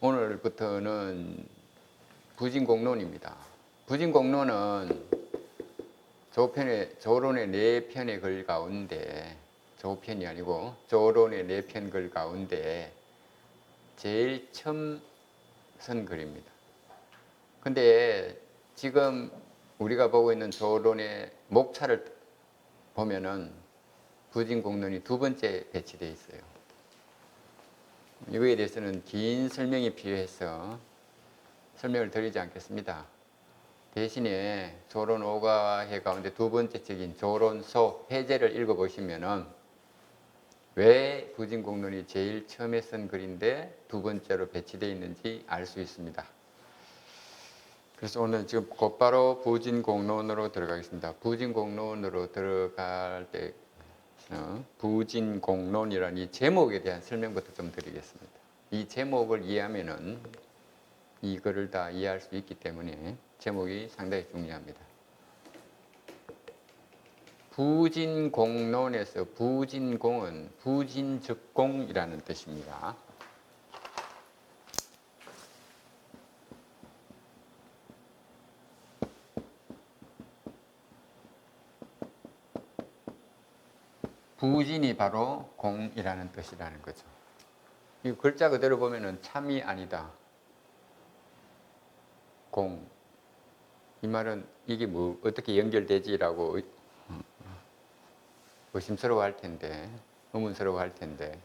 오늘부터는 부진공론입니다. 부진공론은 조편의 조론의 네 편의 글 가운데 조편이 아니고 조론의 네 편 글 가운데 제일 처음 쓴 글입니다. 근데 지금 우리가 보고 있는 조론의 목차를 보면은 부진공론이 두 번째 배치되어 있어요. 이거에 대해서는 긴 설명이 필요해서 설명을 드리지 않겠습니다. 대신에 조론 오가해 가운데 두 번째 책인 조론소 해제를 읽어보시면은 왜 부진공론이 제일 처음에 쓴 글인데 두 번째로 배치되어 있는지 알 수 있습니다. 그래서 오늘 지금 곧바로 부진공론으로 들어가겠습니다. 부진공론으로 들어갈 때 어, 부진공론이라는 이 제목에 대한 설명부터 좀 드리겠습니다. 이 제목을 이해하면은 이 글을 다 이해할 수 있기 때문에 제목이 상당히 중요합니다. 부진공론에서 부진공은 부진즉공이라는 뜻입니다. 부진이 바로 공이라는 뜻이라는 거죠. 이 글자 그대로 보면은 참이 아니다. 공. 이 말은 이게 뭐 어떻게 연결되지라고 의- 의심스러워 할 텐데, 의문스러워 할 텐데,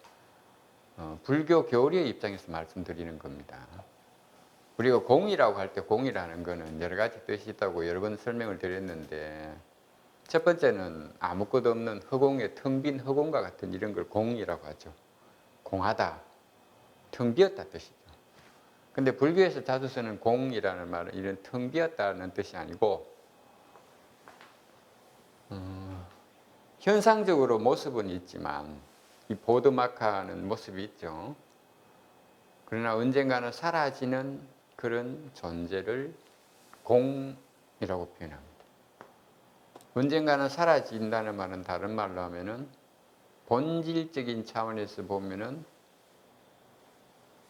어, 불교 교리의 입장에서 말씀드리는 겁니다. 우리가 공이라고 할 때 공이라는 거는 여러 가지 뜻이 있다고 여러 번 설명을 드렸는데, 첫 번째는 아무것도 없는 허공의 텅 빈 허공과 같은 이런 걸 공이라고 하죠. 공하다, 텅 비었다 뜻이죠. 근데 불교에서 자주 쓰는 공이라는 말은 이런 텅 비었다는 뜻이 아니고 음, 현상적으로 모습은 있지만 이 보드마카는 모습이 있죠. 그러나 언젠가는 사라지는 그런 존재를 공이라고 표현합니다. 언젠가는 사라진다는 말은 다른 말로 하면은 본질적인 차원에서 보면은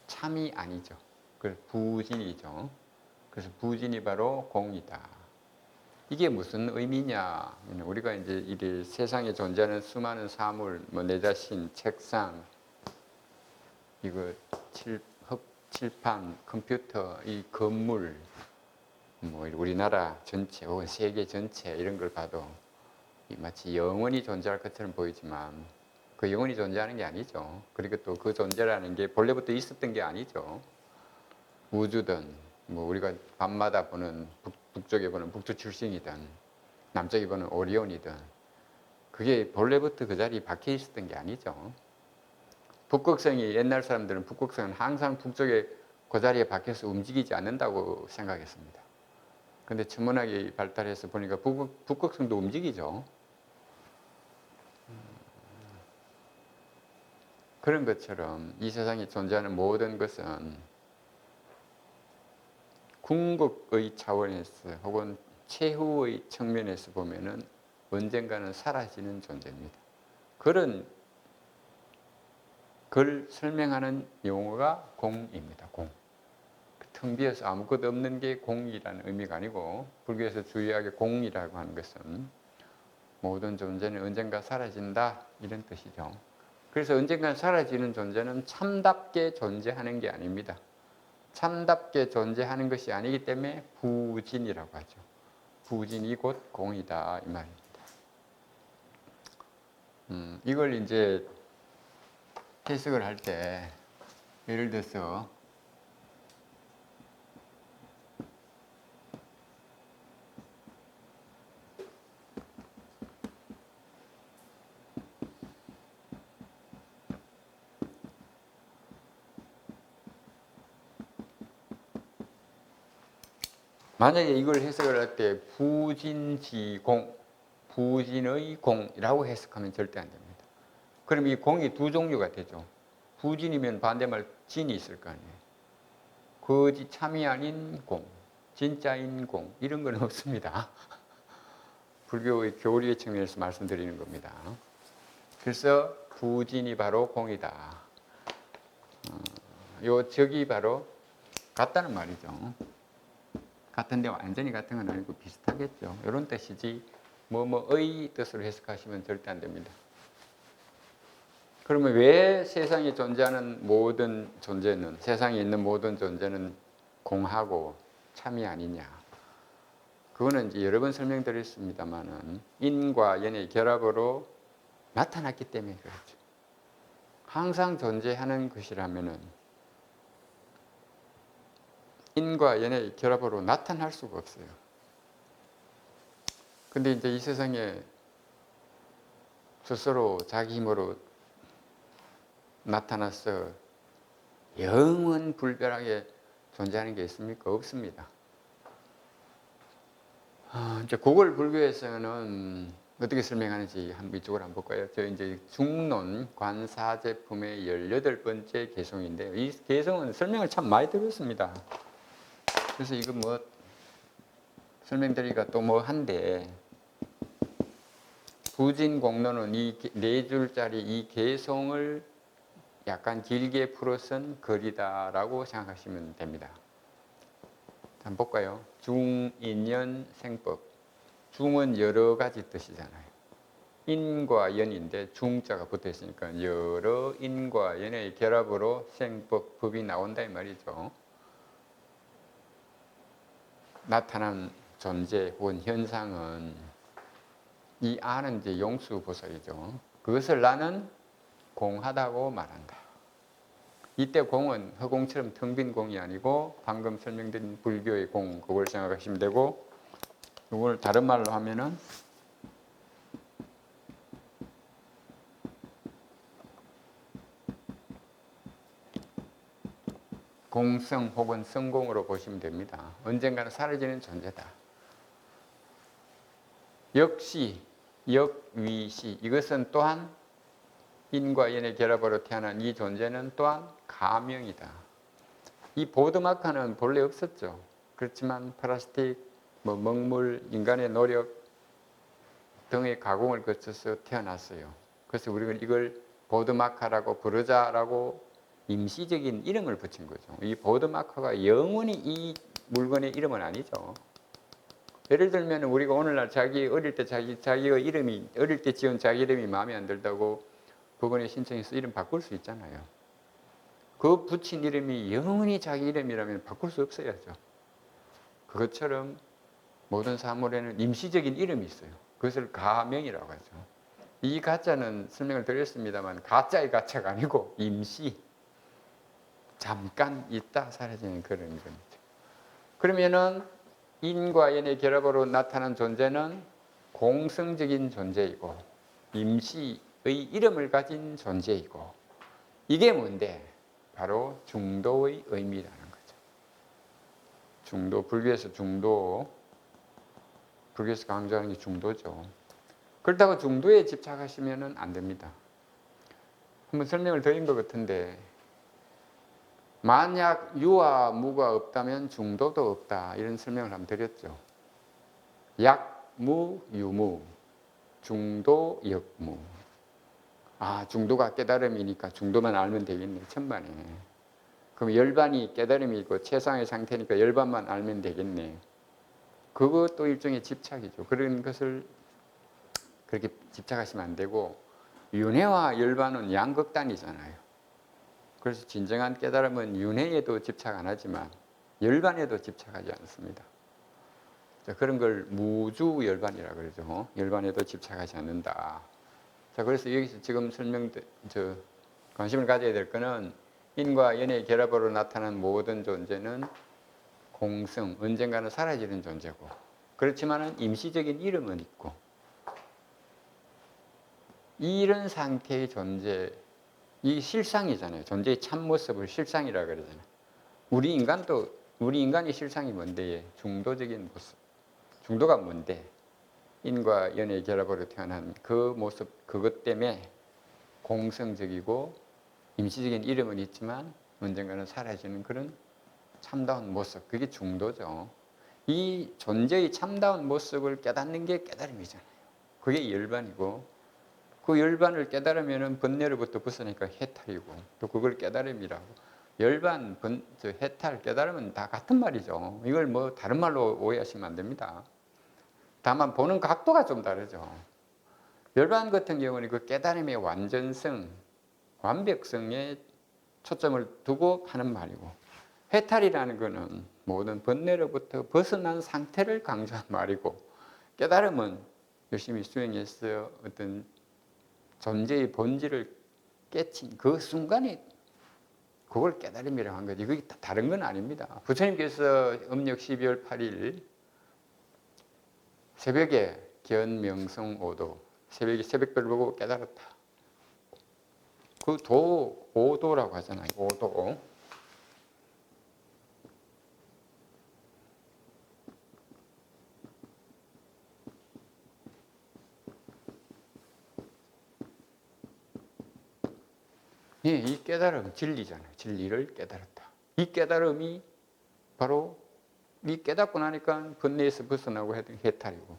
참이 아니죠. 그 부진이죠. 그래서 부진이 바로 공이다. 이게 무슨 의미냐? 우리가 이제 이 세상에 존재하는 수많은 사물, 뭐 내 자신, 책상, 이거 칠, 흙, 칠판, 컴퓨터, 이 건물, 뭐 우리나라 전체 혹은 세계 전체 이런 걸 봐도 이 마치 영원히 존재할 것처럼 보이지만 그 영원히 존재하는 게 아니죠. 그리고 또 그 존재라는 게 본래부터 있었던 게 아니죠. 우주든 뭐 우리가 밤마다 보는 북, 북쪽에 보는 북두 출생이든 남쪽에 보는 오리온이든 그게 본래부터 그 자리에 박혀 있었던 게 아니죠. 북극성이 옛날 사람들은 북극성은 항상 북쪽에 그 자리에 박혀서 움직이지 않는다고 생각했습니다. 근데 천문학이 발달해서 보니까 북극, 북극성도 움직이죠. 그런 것처럼 이 세상에 존재하는 모든 것은 궁극의 차원에서 혹은 최후의 측면에서 보면은 언젠가는 사라지는 존재입니다. 그런 걸 설명하는 용어가 공입니다. 공. 텅 비어서 아무것도 없는 게 공이라는 의미가 아니고 불교에서 주의하게 공이라고 하는 것은 모든 존재는 언젠가 사라진다 이런 뜻이죠. 그래서 언젠가 사라지는 존재는 참답게 존재하는 게 아닙니다. 참답게 존재하는 것이 아니기 때문에 부진이라고 하죠. 부진이 곧 공이다 이 말입니다. 음, 이걸 이제 해석을 할 때 예를 들어서 만약에 이걸 해석을 할 때 부진지공, 부진의 공이라고 해석하면 절대 안 됩니다. 그럼 이 공이 두 종류가 되죠. 부진이면 반대말 진이 있을 거 아니에요. 거짓 참이 아닌 공, 진짜인 공 이런 건 없습니다. 불교의 교리의 측면에서 말씀드리는 겁니다. 그래서 부진이 바로 공이다. 어, 요 적이 바로 같다는 말이죠. 같은데 완전히 같은 건 아니고 비슷하겠죠. 이런 뜻이지 뭐 뭐의 뜻으로 해석하시면 절대 안 됩니다. 그러면 왜 세상에 존재하는 모든 존재는 세상에 있는 모든 존재는 공하고 참이 아니냐? 그거는 이제 여러 번 설명드렸습니다만은 인과 연의 결합으로 나타났기 때문에 그렇죠. 항상 존재하는 것이라면은 인과 연의 결합으로 나타날 수가 없어요. 근데 이제 이 세상에 스스로 자기 힘으로 나타나서 영원 불변하게 존재하는 게 있습니까? 없습니다. 아, 이제 고걸 불교에서는 어떻게 설명하는지 한번 이쪽으로 한번 볼까요? 저 이제 중론 관사 제품의 18번째 개성인데요. 이 개성은 설명을 참 많이 들었습니다. 그래서 이거 뭐 설명드리기가 또 뭐 한데 부진 공론은 이 네 줄짜리 이 개성을 약간 길게 풀어선 글이다라고 생각하시면 됩니다. 한번 볼까요? 중인연 생법. 중은 여러 가지 뜻이잖아요. 인과 연인데 중자가 붙어 있으니까 여러 인과 연의 결합으로 생법, 법이 나온다 이 말이죠. 나타난 존재 혹은 현상은 이 아는 이제 용수 보살이죠. 그것을 나는 공하다고 말한다. 이때 공은 허공처럼 텅 빈 공이 아니고 방금 설명드린 불교의 공 그걸 생각하시면 되고 이걸 다른 말로 하면은 공성 혹은 성공으로 보시면 됩니다. 언젠가는 사라지는 존재다. 역시 역위시 이것은 또한 인과 연의 결합으로 태어난 이 존재는 또한 가명이다. 이 보드마카는 본래 없었죠. 그렇지만 플라스틱, 뭐 먹물, 인간의 노력 등의 가공을 거쳐서 태어났어요. 그래서 우리가 이걸 보드마카라고 부르자라고 임시적인 이름을 붙인 거죠. 이 보드마카가 영원히 이 물건의 이름은 아니죠. 예를 들면 우리가 오늘날 자기 어릴 때 자기 자기가 이름이 어릴 때 지은 자기 이름이 마음에 안 들다고 법원에 신청해서 이름 바꿀 수 있잖아요. 그 붙인 이름이 영원히 자기 이름이라면 바꿀 수 없어야죠. 그것처럼 모든 사물에는 임시적인 이름이 있어요. 그것을 가명이라고 하죠. 이 가짜는 설명을 드렸습니다만 가짜의 가짜가 아니고 임시 잠깐 있다 사라지는 그런 겁니다. 그러면은 인과 연의 결합으로 나타난 존재는 공성적인 존재이고 임시의 이름을 가진 존재이고 이게 뭔데 바로 중도의 의미라는 거죠. 중도 불교에서 중도 불교에서 강조하는 게 중도죠. 그렇다고 중도에 집착하시면은 안 됩니다. 한번 설명을 드린 것 같은데 만약 유와 무가 없다면 중도도 없다. 이런 설명을 한번 드렸죠. 약 무 유무 중도 역무. 아 중도가 깨달음이니까 중도만 알면 되겠네 천반에. 그럼 열반이 깨달음이고 최상의 상태니까 열반만 알면 되겠네. 그것도 일종의 집착이죠. 그런 것을 그렇게 집착하시면 안 되고 윤회와 열반은 양극단이잖아요 그래서 진정한 깨달음은 윤회에도 집착 안 하지만 열반에도 집착하지 않습니다. 자, 그런 걸 무주 열반이라 그러죠. 열반에도 집착하지 않는다. 자, 그래서 여기서 지금 설명, 저, 관심을 가져야 될 거는 인과 연의 결합으로 나타난 모든 존재는 공성, 언젠가는 사라지는 존재고, 그렇지만은 임시적인 이름은 있고, 이런 상태의 존재, 이 실상이잖아요. 존재의 참모습을 실상이라 그러잖아요. 우리 인간도 우리 인간의 실상이 뭔데? 중도적인 모습. 중도가 뭔데? 인과 연의 결합으로 태어난 그 모습 그것 때문에 공성적이고 임시적인 이름은 있지만 언젠가는 사라지는 그런 참다운 모습. 그게 중도죠. 이 존재의 참다운 모습을 깨닫는 게 깨달음이잖아요. 그게 열반이고 그 열반을 깨달으면은 번뇌로부터 벗어나니까 해탈이고 또 그걸 깨달음이라고 열반, 번, 저 해탈, 깨달음은 다 같은 말이죠. 이걸 뭐 다른 말로 오해하시면 안 됩니다. 다만 보는 각도가 좀 다르죠. 열반 같은 경우는 그 깨달음의 완전성, 완벽성에 초점을 두고 하는 말이고 해탈이라는 것은 모든 번뇌로부터 벗어난 상태를 강조한 말이고 깨달음은 열심히 수행해서 어떤 존재의 본질을 깨친 그 순간에 그걸 깨달음이라고 한 거지. 그게 다 다른 건 아닙니다. 부처님께서 음력 12월 8일 새벽에 견명성 오도 새벽에 새벽별 보고 깨달았다. 그 도 오도라고 하잖아요. 오도. 예, 이 깨달음 진리잖아요. 진리를 깨달았다. 이 깨달음이 바로 이 깨닫고 나니까 번뇌에서 벗어나고 해탈이고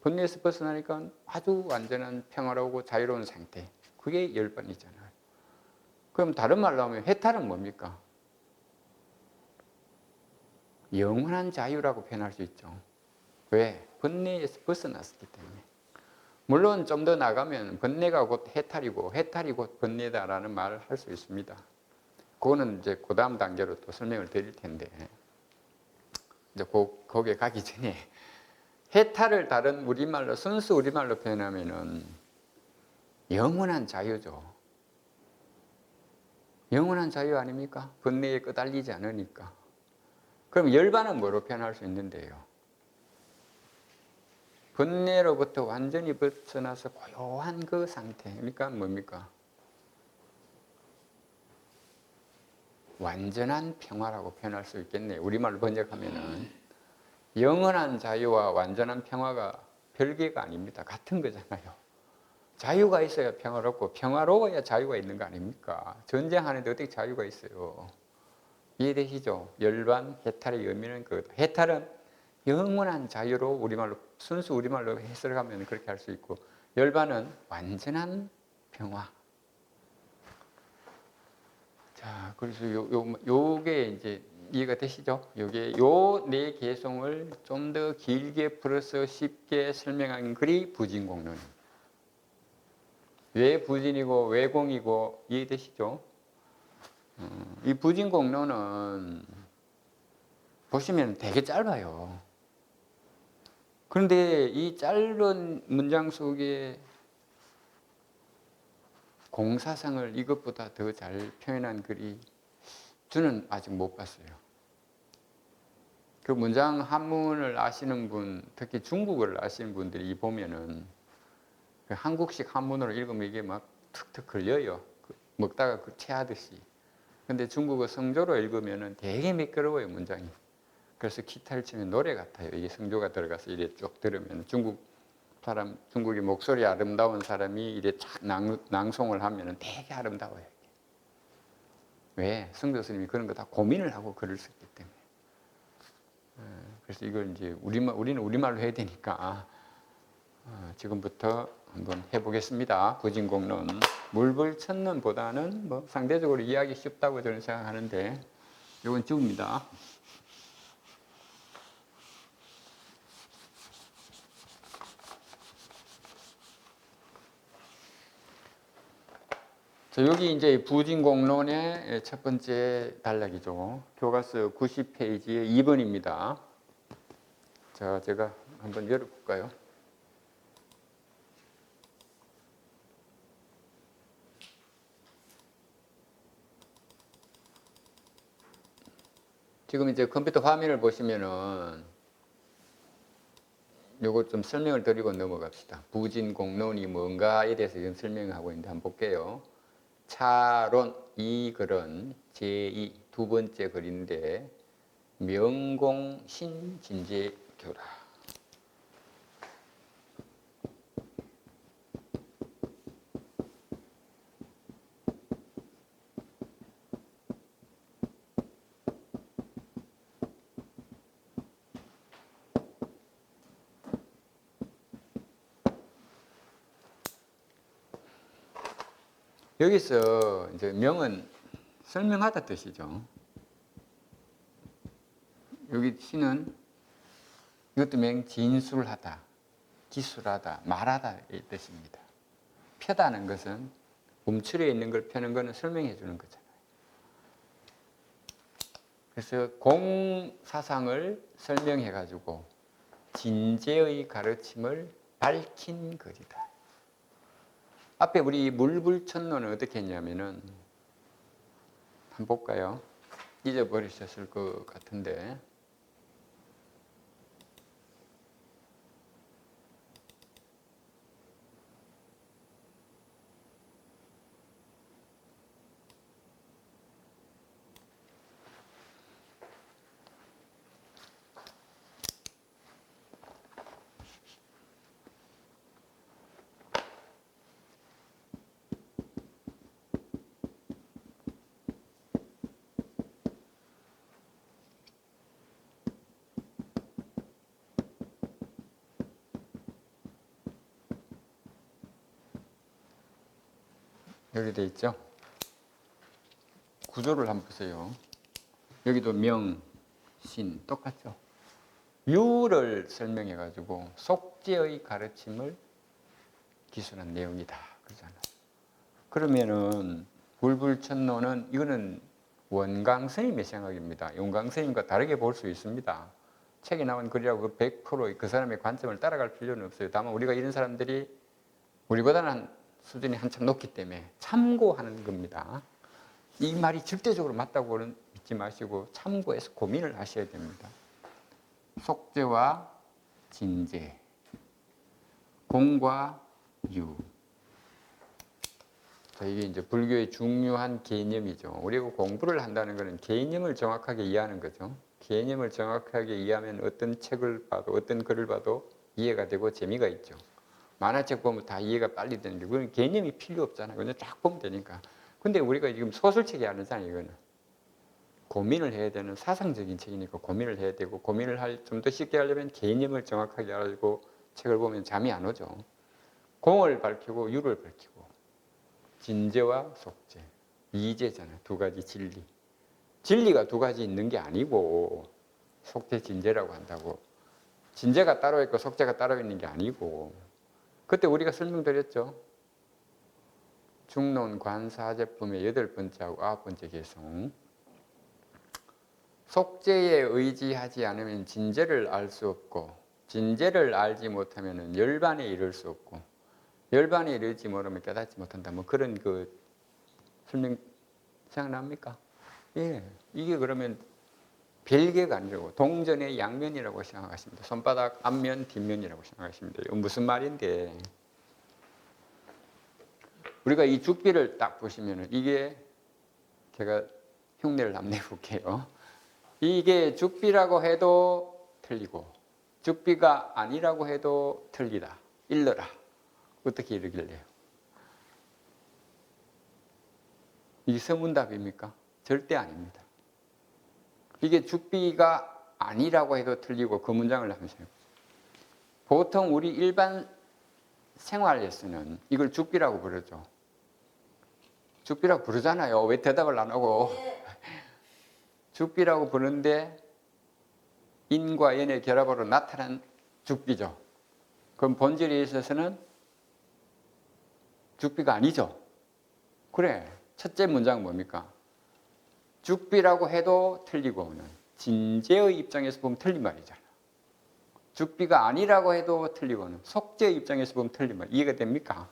번뇌에서 벗어나니까 아주 완전한 평화로우고 자유로운 상태. 그게 열반이잖아요. 그럼 다른 말로 하면 해탈은 뭡니까? 영원한 자유라고 표현할 수 있죠. 왜? 번뇌에서 벗어났기 때문에. 물론 좀 더 나가면 번뇌가 곧 해탈이고 해탈이 곧 번뇌다라는 말을 할 수 있습니다. 그거는 이제 그 다음 단계로 또 설명을 드릴 텐데 이제 그, 거기에 가기 전에 해탈을 다른 우리말로 순수 우리말로 표현하면은 영원한 자유죠. 영원한 자유 아닙니까? 번뇌에 끄달리지 않으니까. 그럼 열반은 뭐로 표현할 수 있는데요? 번뇌로부터 완전히 벗어나서 고요한 그 상태니까 뭡니까? 완전한 평화라고 표현할 수 있겠네요. 우리말로 번역하면은 영원한 자유와 완전한 평화가 별개가 아닙니다. 같은 거잖아요. 자유가 있어야 평화롭고 평화로워야 자유가 있는 거 아닙니까? 전쟁하는데 어떻게 자유가 있어요? 이해되시죠? 열반 해탈의 의미는 그 해탈은 영원한 자유로 우리말로 순수 우리말로 해석하면 그렇게 할 수 있고 열반은 완전한 평화. 자, 그래서 요, 요, 요게 이제 이해가 되시죠? 요게 요 네 개성을 좀 더 길게 풀어서 쉽게 설명한 글이 부진공론입니다. 왜 부진이고 왜 공이고 이해되시죠? 음, 이 부진공론은 보시면 되게 짧아요. 그런데 이 짧은 문장 속에 공사상을 이것보다 더 잘 표현한 글이 저는 아직 못 봤어요. 그 문장 한문을 아시는 분, 특히 중국어를 아시는 분들이 보면은 그 한국식 한문으로 읽으면 이게 막 툭툭 걸려요. 그 먹다가 그 체하듯이. 근데 중국어 성조로 읽으면은 되게 미끄러워요, 문장이. 그래서 기타를 치면 노래 같아요. 이게 성조가 들어가서 이래 쭉 들으면 중국 사람, 중국의 목소리 아름다운 사람이 이래 쫙 낭, 낭송을 하면은 되게 아름다워요. 왜? 성도 스님이 그런 거 다 고민을 하고 글을 썼기 때문에. 어, 그래서 이걸 이제 우리말, 우리는 우리말로 해야 되니까 어, 지금부터 한번 해보겠습니다. 부진공론. 물불천론보다는 뭐 상대적으로 이해하기 쉽다고 저는 생각하는데 이건 줍니다. 자, 여기 이제 부진공론의 첫 번째 단락이죠. 교과서 90페이지의 2번입니다. 자, 제가 한번 열어볼까요? 지금 이제 컴퓨터 화면을 보시면은 요거 좀 설명을 드리고 넘어갑시다. 부진공론이 뭔가에 대해서 지금 설명하고 있는데 한번 볼게요. 차론 이 글은 제2 두 번째 글인데 명공 신진제교라. 여기서 이제 명은 설명하다 뜻이죠. 여기 시는 이것도 명 진술하다, 기술하다, 말하다 이 뜻입니다. 펴다는 것은 움츠려 있는 걸 펴는 것은 설명해 주는 거잖아요. 그래서 공사상을 설명해 가지고 진제의 가르침을 밝힌 글이다. 앞에 우리 물불천론은 어떻게 했냐면은 한번 볼까요? 잊어버리셨을 것 같은데 여기 돼 있죠? 구조를 한번 보세요. 여기도 명, 신 똑같죠? 유를 설명해 가지고 속죄의 가르침을 기술한 내용이다. 그러잖아요. 그러면은 불불천노는 이거는 원강 스님의 생각입니다. 용강 스님과 다르게 볼 수 있습니다. 책에 나온 글이라고 100%그 사람의 관점을 따라갈 필요는 없어요. 다만 우리가 이런 사람들이 우리보다는 한 수준이 한참 높기 때문에 참고하는 겁니다. 이 말이 절대적으로 맞다고는 믿지 마시고 참고해서 고민을 하셔야 됩니다. 속죄와 진제, 공과 유. 자, 이게 이제 불교의 중요한 개념이죠. 우리가 공부를 한다는 것은 개념을 정확하게 이해하는 거죠. 개념을 정확하게 이해하면 어떤 책을 봐도 어떤 글을 봐도 이해가 되고 재미가 있죠. 만화책 보면 다 이해가 빨리 되는 게 그건 개념이 필요 없잖아요. 그냥 쫙 보면 되니까. 근데 우리가 지금 소설책이 아니잖아요. 이거는 고민을 해야 되는 사상적인 책이니까 고민을 해야 되고 고민을 할 좀 더 쉽게 하려면 개념을 정확하게 알고 책을 보면 잠이 안 오죠. 공을 밝히고 유를 밝히고 진제와 속죄 이제잖아요. 두 가지 진리. 진리가 두 가지 있는 게 아니고 속죄 진제라고 한다고 진제가 따로 있고 속죄가 따로 있는 게 아니고 그때 우리가 설명드렸죠. 중론 관사 제품의 여덟 번째하고 아홉 번째 개성. 속죄에 의지하지 않으면 진제를 알 수 없고 진제를 알지 못하면 열반에 이를 수 없고 열반에 이르지 못하면 깨닫지 못한다. 뭐 그런 그 설명 생각납니까? 예, 이게 그러면 별개가 아니라고 동전의 양면이라고 생각하십니다. 손바닥 앞면, 뒷면이라고 생각하십니다. 이거 무슨 말인데? 우리가 이 죽비를 딱 보시면은 이게 제가 흉내를 한번 내볼게요. 이게 죽비라고 해도 틀리고 죽비가 아니라고 해도 틀리다. 일러라. 어떻게 이러길래요? 이게 서문답입니까? 절대 아닙니다. 이게 죽비가 아니라고 해도 틀리고 그 문장을 하면서 보통 우리 일반 생활에서는 이걸 죽비라고 부르죠. 죽비라고 부르잖아요. 왜 대답을 안 하고? 죽비라고 부르는데 인과 연의 결합으로 나타난 죽비죠. 그럼 본질에 있어서는 죽비가 아니죠. 그래. 첫째 문장은 뭡니까? 죽비라고 해도 틀리고는 진제의 입장에서 보면 틀린 말이잖아. 죽비가 아니라고 해도 틀리고는 속죄의 입장에서 보면 틀린 말. 이해가 됩니까?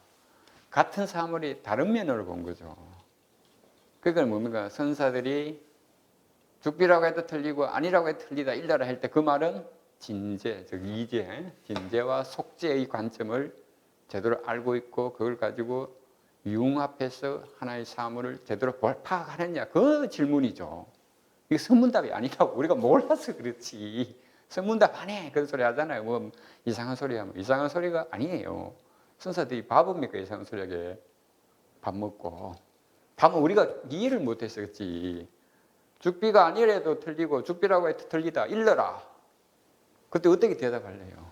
같은 사물이 다른 면으로 본 거죠. 그건 뭡니까? 선사들이 죽비라고 해도 틀리고 아니라고 해도 틀리다 일다라 할 때 그 말은 진제, 즉 이제, 진제와 속죄의 관점을 제대로 알고 있고 그걸 가지고 융합해서 하나의 사물을 제대로 파악하느냐 그 질문이죠. 이게 선문답이 아니라고 우리가 몰라서 그렇지. 선문답 안 해. 그런 소리 하잖아요. 뭐 이상한 소리 하면 이상한 소리가 아니에요. 선사들이 바보입니까 이상한 소리하게 밥 먹고 밥은 우리가 이해를 그렇지. 죽비가 아니래도 틀리고 죽비라고 해도 틀리다 일러라. 그때 어떻게 대답할래요?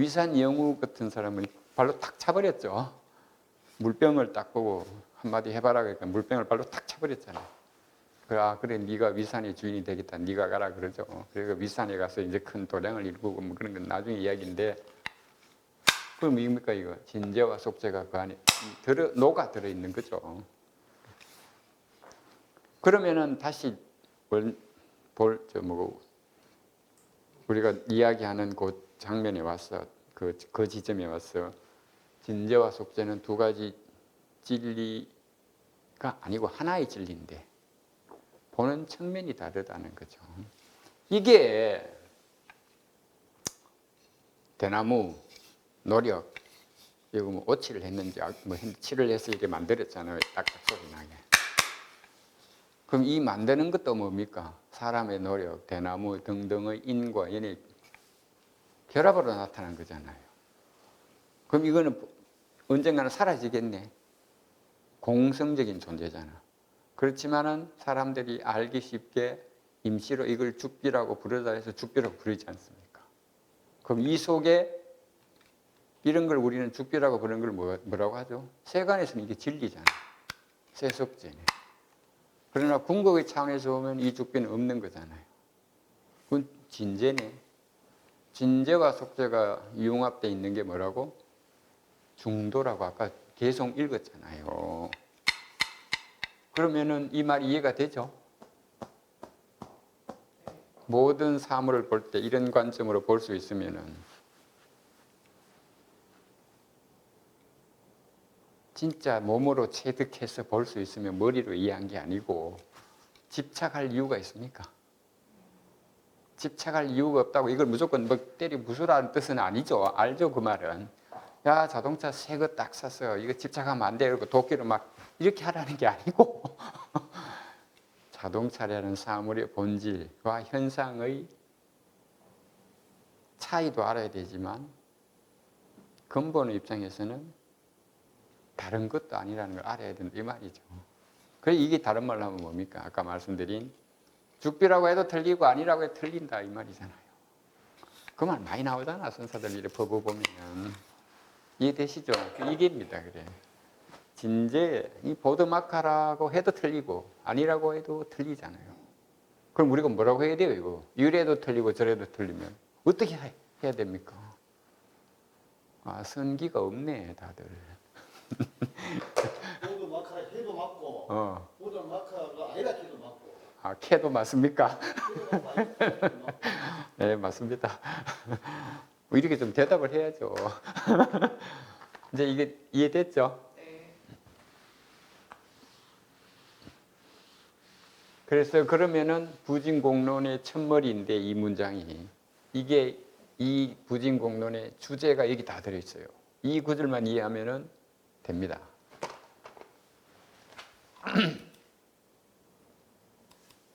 위산 영우 같은 사람은 발로 탁 차버렸죠. 물병을 딱 보고 한마디 해봐라 그러니까 물병을 발로 탁 차버렸잖아요. 그래, 아, 그래 네가 위산의 주인이 되겠다. 네가 가라 그러죠. 그래서 위산에 가서 이제 큰 도량을 일구고 뭐 그런 건 나중에 이야기인데 그럼 뭡니까 이거 진제와 속제가 그 안에 들어 녹아 들어 있는 거죠. 그러면은 다시 볼저 뭐고 우리가 이야기하는 그 장면에 와서 그, 그 지점에 와서 진제와 속제는 두 가지 진리가 아니고 하나의 진리인데 보는 측면이 다르다는 거죠. 이게 대나무 노력 이거 뭐 오칠을 했는지 아, 뭐 칠을 해서 이렇게 만들었잖아요. 딱딱 소리 나게. 그럼 이 만드는 것도 뭡니까? 사람의 노력, 대나무 등등의 인과 연의 결합으로 나타난 거잖아요. 그럼 이거는 언젠가는 사라지겠네. 공성적인 존재잖아. 그렇지만은 사람들이 알기 쉽게 임시로 이걸 죽비라고 부르다 해서 죽비라고 부르지 않습니까? 그럼 이 속에 이런 걸 우리는 죽비라고 부르는 걸 뭐- 뭐라고 하죠? 세간에서는 이게 진리잖아. 세속제네. 그러나 궁극의 차원에서 보면 이 죽비는 없는 거잖아요. 그건 진제네. 진제와 속제가 융합되어 있는 게 뭐라고? 중도라고 아까 계속 읽었잖아요. 그러면은 이 말 이해가 되죠? 모든 사물을 볼 때 이런 관점으로 볼 수 있으면은 진짜 몸으로 체득해서 볼 수 있으면 머리로 이해한 게 아니고 집착할 이유가 있습니까? 집착할 이유가 없다고 이걸 무조건 뭐 때리 부수라는 뜻은 아니죠. 알죠 그 말은. 야 자동차 새 거 딱 샀어요. 이거 집착하면 안 돼. 이러고 도끼로 막 이렇게 하라는 게 아니고 자동차라는 사물의 본질과 현상의 차이도 알아야 되지만 근본의 입장에서는 다른 것도 아니라는 걸 알아야 된다 이 말이죠. 그래 이게 다른 말로 하면 뭡니까? 아까 말씀드린 죽비라고 해도 틀리고 아니라고 해도 틀린다 이 말이잖아요. 그 말 많이 나오잖아 선사들 이렇게 퍼부 보면 이해되시죠? 이게입니다 그래. 진제 이 보드마카라고 해도 틀리고 아니라고 해도 틀리잖아요. 그럼 우리가 뭐라고 해야 돼요 이거? 이래도 틀리고 저래도 틀리면 어떻게 해- 해야 됩니까? 아 선기가 없네 다들. 모두 마카 해도 맞고 어. 모든 마카가 아니라 해도 맞고 아 캐도 맞습니까? 네 맞습니다. 뭐 이렇게 좀 대답을 해야죠. 이제 이게 이해됐죠? 그래서 그러면은 부진공론의 첫머리인데 이 문장이 이게 이 부진공론의 주제가 여기 다 들어 있어요. 이 구절만 이해하면은 됩니다.